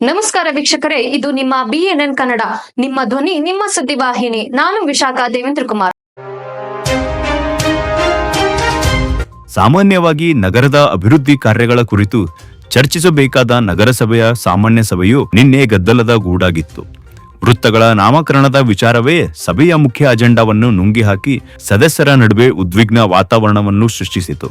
ನಮಸ್ಕಾರ ವೀಕ್ಷಕರೇ, ಇದು ನಿಮ್ಮ ಬಿಎನ್ಎನ್ ಕನ್ನಡ, ನಿಮ್ಮ ಧ್ವನಿ, ನಿಮ್ಮ ಸುದ್ದಿವಾಹಿನಿ ನಾನು ವಿಶಾಖ ದೇವೇಂದ್ರ ಕುಮಾರ್. ಸಾಮಾನ್ಯವಾಗಿ ನಗರದ ಅಭಿವೃದ್ಧಿ ಕಾರ್ಯಗಳ ಕುರಿತು ಚರ್ಚಿಸಬೇಕಾದ ನಗರಸಭೆಯ ಸಾಮಾನ್ಯ ಸಭೆಯು ನಿನ್ನೆ ಗದ್ದಲದ ಗೂಡಾಗಿತ್ತು. ವೃತ್ತಗಳ ನಾಮಕರಣದ ವಿಚಾರವೇ ಸಭೆಯ ಮುಖ್ಯ ಅಜೆಂಡಾವನ್ನು ನುಂಗಿ ಹಾಕಿ ಸದಸ್ಯರ ನಡುವೆ ಉದ್ವಿಗ್ನ ವಾತಾವರಣವನ್ನು ಸೃಷ್ಟಿಸಿತು.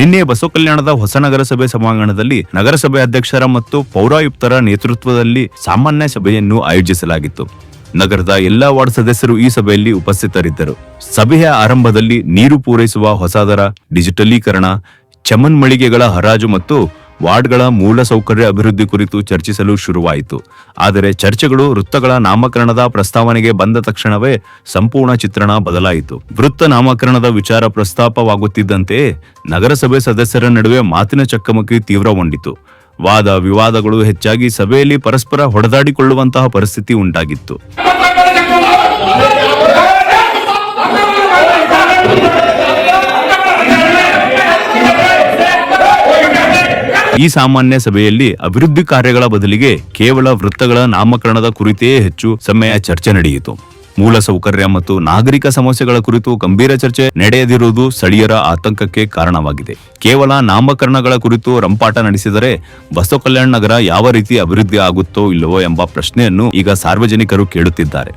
ನಿನ್ನೆ ಬಸವಕಲ್ಯಾಣದ ಹೊಸ ನಗರಸಭೆ ಸಭಾಂಗಣದಲ್ಲಿ ನಗರಸಭೆ ಅಧ್ಯಕ್ಷರ ಮತ್ತು ಪೌರಾಯುಕ್ತರ ನೇತೃತ್ವದಲ್ಲಿ ಸಾಮಾನ್ಯ ಸಭೆಯನ್ನು ಆಯೋಜಿಸಲಾಗಿತ್ತು. ನಗರದ ಎಲ್ಲಾ ವಾರ್ಡ್ ಸದಸ್ಯರು ಈ ಸಭೆಯಲ್ಲಿ ಉಪಸ್ಥಿತರಿದ್ದರು. ಸಭೆಯ ಆರಂಭದಲ್ಲಿ ನೀರು ಪೂರೈಸುವ ಹೊಸದರ, ಡಿಜಿಟಲೀಕರಣ, ಚಮನ್ ಮಳಿಗೆಗಳ ಹರಾಜು ಮತ್ತು ವಾರ್ಡ್ಗಳ ಮೂಲ ಸೌಕರ್ಯ ಅಭಿವೃದ್ಧಿ ಕುರಿತು ಚರ್ಚಿಸಲು ಶುರುವಾಯಿತು. ಆದರೆ ಚರ್ಚೆಗಳು ವೃತ್ತಗಳ ನಾಮಕರಣದ ಪ್ರಸ್ತಾವನೆಗೆ ಬಂದ ತಕ್ಷಣವೇ ಸಂಪೂರ್ಣ ಚಿತ್ರಣ ಬದಲಾಯಿತು. ವೃತ್ತ ನಾಮಕರಣದ ವಿಚಾರ ಪ್ರಸ್ತಾಪವಾಗುತ್ತಿದ್ದಂತೆಯೇ ನಗರಸಭೆ ಸದಸ್ಯರ ನಡುವೆ ಮಾತಿನ ಚಕಮಕಿ ತೀವ್ರಗೊಂಡಿತು. ವಾದ ವಿವಾದಗಳು ಹೆಚ್ಚಾಗಿ ಸಭೆಯಲ್ಲಿ ಪರಸ್ಪರ ಹೊಡೆದಾಡಿಕೊಳ್ಳುವಂತಹ ಪರಿಸ್ಥಿತಿ ಉಂಟಾಗಿತ್ತು. ಈ ಸಾಮಾನ್ಯ ಸಭೆಯಲ್ಲಿ ಅಭಿವೃದ್ಧಿ ಕಾರ್ಯಗಳ ಬದಲಿಗೆ ಕೇವಲ ವೃತ್ತಗಳ ನಾಮಕರಣದ ಕುರಿತೇ ಹೆಚ್ಚು ಸಮಯ ಚರ್ಚೆ ನಡೆಯಿತು. ಮೂಲ ಸೌಕರ್ಯ ಮತ್ತು ನಾಗರಿಕ ಸಮಸ್ಯೆಗಳ ಕುರಿತು ಗಂಭೀರ ಚರ್ಚೆ ನಡೆಯದಿರುವುದು ಸ್ಥಳೀಯರ ಆತಂಕಕ್ಕೆ ಕಾರಣವಾಗಿದೆ. ಕೇವಲ ನಾಮಕರಣಗಳ ಕುರಿತು ರಂಪಾಟ ನಡೆಸಿದರೆ ಬಸವ ಕಲ್ಯಾಣ ನಗರ ಯಾವ ರೀತಿ ಅಭಿವೃದ್ಧಿ ಆಗುತ್ತೋ ಇಲ್ಲವೋ ಎಂಬ ಪ್ರಶ್ನೆಯನ್ನು ಈಗ ಸಾರ್ವಜನಿಕರು ಕೇಳುತ್ತಿದ್ದಾರೆ.